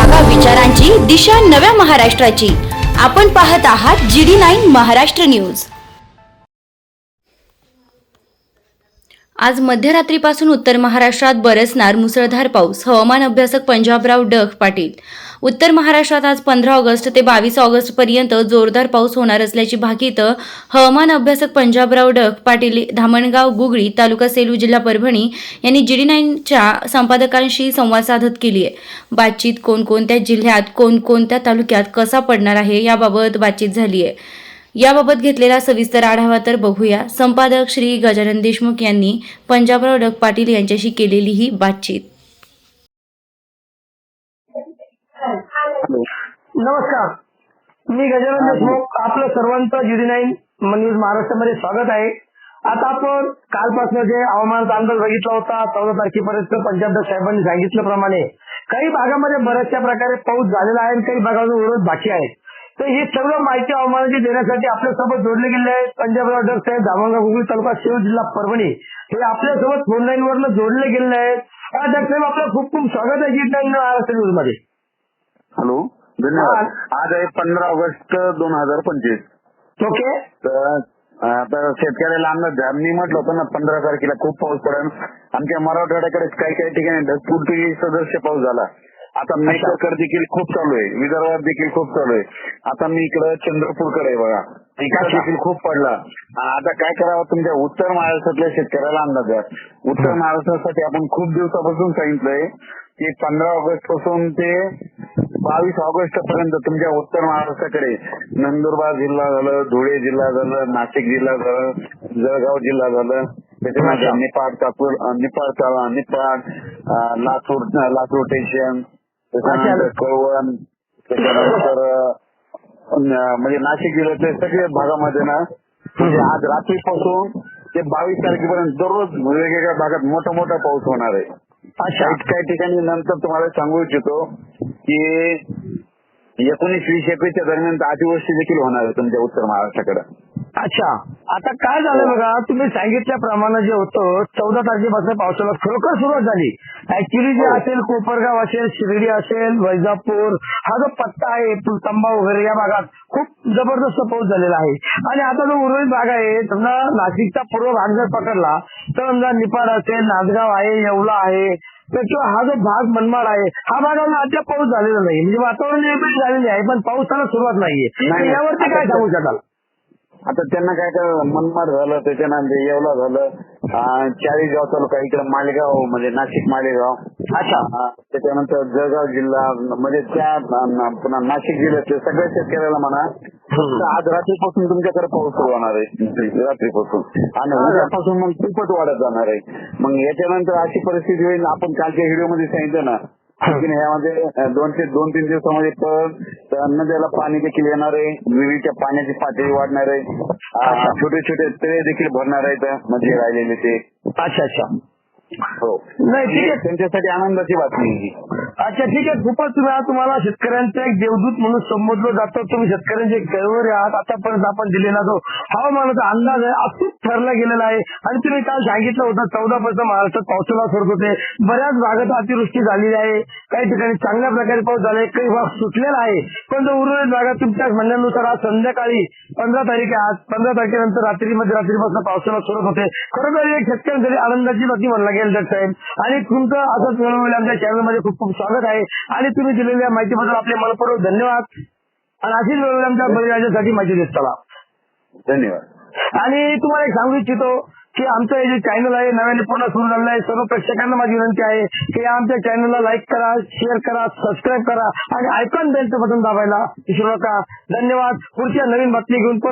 जागा विचारांची दिशा नव्या महाराष्ट्राची. आपण पाहत आहात G D nine Maharashtra news. आज मध्यरात्रीपासून उत्तर महाराष्ट्रात बरसणार मुसळधार पाऊस. हवामान अभ्यासक पंजाबराव डग पाटील. उत्तर महाराष्ट्रात आज पंधरा ऑगस्ट ते बावीस ऑगस्ट पर्यंत जोरदार पाऊस होणार असल्याची भाकीत हवामान अभ्यासक पंजाबराव डग पाटील धामणगाव गुगळी तालुका सेलू जिल्हा परभणी यांनी जीडी नाईनच्या संपादकांशी संवाद साधत केली आहे बातचीत कोणकोणत्या जिल्ह्यात कोणकोणत्या तालुक्यात कसा पडणार आहे याबाबत बातचीत झाली आहे याबाबत घेतलेला सविस्तर आढावा तर बघूया. संपादक श्री गजानन देशमुख यांनी पंजाबराव डग पाटील यांच्याशी केलेली ही बातचीत. नमस्कार. मी गजानन देशमुख आपलं सर्वांचं जीडी नाईन न्यूज महाराष्ट्रामध्ये स्वागत आहे. आता आपण कालपासून जे हवामानाचा अंदाज बघितला होता चौदा तारखेपर्यंत पंजाब साहेबांनी सांगितल्याप्रमाणे काही भागामध्ये बऱ्याचशा प्रकारे पाऊस झालेला आहे आणि काही भागामध्ये विरोध बाकी आहे तर ही सर्व माहिती हवामानाची देण्यासाठी आपल्यासोबत जोडले गेले आहेत. पंजाबराव डग साहेब धामणगाव गुगळी तालुका शिव जिल्हा परभणी हे आपल्यासोबत फोन लाईन वरनं जोडले गेलेले आहेत. डग साहेब आपलं खूप खूप स्वागत आहे नाईन महाराष्ट्र न्यूजमध्ये. हॅलो धन्यवाद. आज आहे पंधरा ऑगस्ट दोन हजार पंचवीस. ओके. तर शेतकऱ्याला अंदाज मी म्हटलं होतं ना पंधरा तारखेला खूप पाऊस पडेल. आमच्या मराठवाड्याकडे काही काही ठिकाणी ढगफुटी सदस्य पाऊस झाला. आता मेटकर देखील खूप चालू आहे. विदर्भात देखील खूप चालू आहे. आता मी इकडं चंद्रपूरकडे आहे बघा. इकडे देखील खूप पडला. आता काय करावं तुमच्या उत्तर महाराष्ट्रातल्या शेतकऱ्याला अंदाज द्या. उत्तर महाराष्ट्रासाठी आपण खूप दिवसापासून सांगितलंय की पंधरा ऑगस्टपासून ते बावीस ऑगस्ट पर्यंत तुमच्या उत्तर महाराष्ट्राकडे नंदुरबार जिल्हा झालं धुळे जिल्हा झालं नाशिक जिल्हा झालं जळगाव जिल्हा झालं. त्याच्यानंतर निपाड चाकूर निपाड निपाड लातूर लातूर स्टेशन त्याच्यानंतर कळवण त्याच्यानंतर म्हणजे नाशिक जिल्ह्यातल्या सगळ्या भागामध्ये ना म्हणजे आज रात्रीपासून ते बावीस तारखेपर्यंत दररोज वेगवेगळ्या भागात मोठा मोठा पाऊस होणार आहे. अच्छा. काही ठिकाणी नंतर तुम्हाला सांगू इच्छितो की एकोणीस वीस एकवीसच्या दरम्यान अतिवृष्टी देखील होणार आहे तुमच्या उत्तर महाराष्ट्राकडे. अच्छा. आता काय झालं बघा तुम्ही सांगितल्याप्रमाणे जे होतं चौदा तारखेपासून पावसाला खरोखर सुरुवात झाली. ऍक्च्युली जे हो. असेल कोपरगाव असेल शिर्डी असेल वैजापूर हा जो पट्टा आहे तंबा वगैरे या भागात खूप जबरदस्त पाऊस झालेला आहे. आणि आता जो उर्वरित भाग आहे समजा नाशिकचा पूर्व भाग जर पकडला तर समजा निपाड असेल नांदगाव आहे येवला आहे तर किंवा हा जो भाग मनमाड आहे हा भागाला अद्याप पाऊस झालेला नाही. म्हणजे वातावरण निर्मिती झालेली आहे पण पावसाला सुरुवात नाहीये. यावरती काय सांगू? शकाल. आता त्यांना काय काय मनमाड झालं त्याच्यानंतर येवला झालं अं, चाळीसगाव तालुका इकडे मालेगाव म्हणजे नाशिक मालेगाव अच्छा त्याच्यानंतर जळगाव जिल्हा म्हणजे त्या पुन्हा नाशिक जिल्ह्यातल्या सगळ्या शेतकऱ्याला म्हणा आज रात्रीपासून तुमच्याकडे पाऊस सुरू होणार आहे. रात्रीपासून. आणि उद्यापासून मग खूपच वाढत जाणार आहे. मग याच्यानंतर अशी परिस्थिती होईल आपण कालच्या व्हिडिओमध्ये सांगितलं ना अं, दोन ते दोन तीन दिवसामध्ये पण त्या नद्याला पाणी देखील येणार आहे. विहिरीच्या पाण्याची पातळी वाढणार आहे. छोटे छोटे तळे देखील भरणार आहेत म्हणजे राहिलेले ते. अच्छा अच्छा. हो. नाही ठीक आहे. त्यांच्यासाठी आनंदाची बातमी आहे ही. अच्छा ठीक आहे. खूपच तुम्ही आज तुम्हाला शेतकऱ्यांचा एक देवदूत म्हणून संबोधलं जातं. तुम्ही शेतकऱ्यांचे कैवरे आहात. आतापर्यंत आपण दिलेला जो हवामानाचा अंदाज आहे अचूक ठरला गेलेला आहे. आणि तुम्ही काल सांगितलं होतं चौदा पर्यंत महाराष्ट्रात पावसाला सुरत होते. बऱ्याच भागात अतिवृष्टी झालेली आहे. काही ठिकाणी चांगल्या प्रकारे पाऊस झालाय काही भाग सुटलेला आहे. पण जो उर्वरित भागात तुमच्या म्हणण्यानुसार आज संध्याकाळी पंधरा तारीख आज पंधरा तारखेनंतर रात्री मध्ये रात्रीपासून पावसाला सुरत होते. खरोखर एक शेतकऱ्यांसाठी आनंदाची बातमी म्हणला गेल जग साहेब. आणि तुमचं असंच मिळवलं आमच्या चॅनलमध्ये खूप खूप स्वागत आहे. आणि तुम्ही दिलेल्या माहितीबद्दल आपले मनपूर्वक धन्यवाद. आणि अशीच वेळोवेळी आमच्या बळीराजासाठी माहिती देत चला. धन्यवाद. आणि तुम्हाला एक सांगू इच्छितो की आमचं हे जे चॅनल आहे नव्याने पुन्हा सुरू झालेलं आहे सर्व प्रेक्षकांना माझी विनंती आहे की आमच्या चॅनलला लाईक करा शेअर करा सबस्क्राईब करा आणि आयकॉन बेलचं बटन दाबायला विसरू नका. धन्यवाद. पुढच्या नवीन बातमी घेऊन